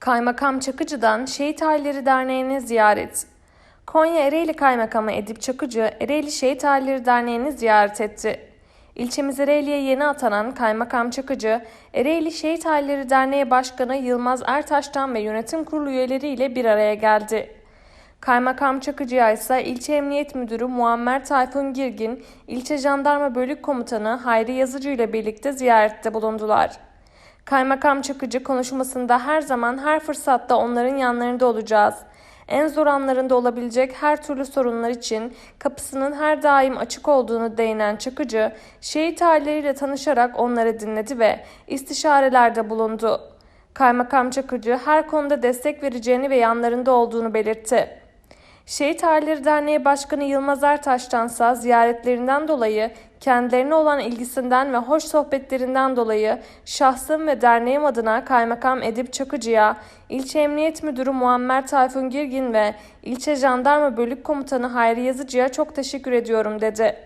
Kaymakam Çakıcı'dan Şehit Aileleri Derneği'ne ziyaret. Konya Ereğli Kaymakamı Edip Çakıcı, Ereğli Şehit Aileleri Derneği'ni ziyaret etti. İlçemiz Ereğli'ye yeni atanan Kaymakam Çakıcı, Ereğli Şehit Aileleri Derneği Başkanı Yılmaz Ertaş'tan ve yönetim kurulu üyeleriyle bir araya geldi. Kaymakam Çakıcı'ya ise İlçe Emniyet Müdürü Muammer Tayfun Girgin, İlçe Jandarma Bölük Komutanı Hayri Yazıcı ile birlikte ziyarette bulundular. Kaymakam Çakıcı konuşmasında her zaman her fırsatta onların yanlarında olacağız. En zor anlarında olabilecek her türlü sorunlar için kapısının her daim açık olduğunu değinen Çakıcı, şehit aileleriyle tanışarak onları dinledi ve istişarelerde bulundu. Kaymakam Çakıcı her konuda destek vereceğini ve yanlarında olduğunu belirtti. Şehit Aileleri Derneği Başkanı Yılmaz Ertaş'tansa ziyaretlerinden dolayı kendilerine olan ilgisinden ve hoş sohbetlerinden dolayı şahsım ve derneğim adına Kaymakam Edip Çakıcı'ya, İlçe Emniyet Müdürü Muammer Tayfun Girgin ve İlçe Jandarma Bölük Komutanı Hayri Yazıcı'ya çok teşekkür ediyorum dedi.